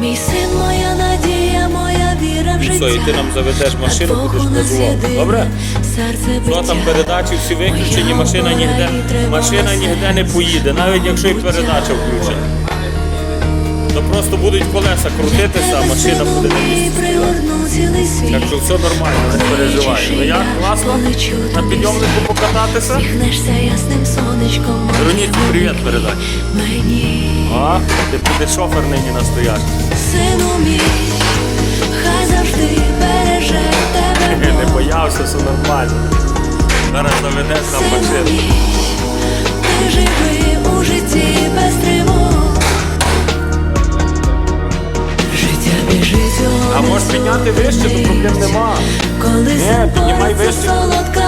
Мій син, моя надія, моя віра в І життя. все, і ти нам заведеш машину, будеш єдиний, Добре? Серце Ну там передачі всі виключені, машина ніде, машина ніде не поїде, навіть якщо і передача включена. То просто будуть колеса крутитися, а машина буде на місці. Так що все нормально, не переживай. Ну як, класно? На підйомнику покататися? Привіт передай. Мені, А, ти будеш шофер нині настоящий. сину мій, хай завжди береже тебе. Не боявся, все нормально. Зараз заведеш нам Сину машину. мій, ти живи у житті без тривог. Життя біжить А можеш підняти вище, то проблем нема. Коли Ні, піднімай вище. солодка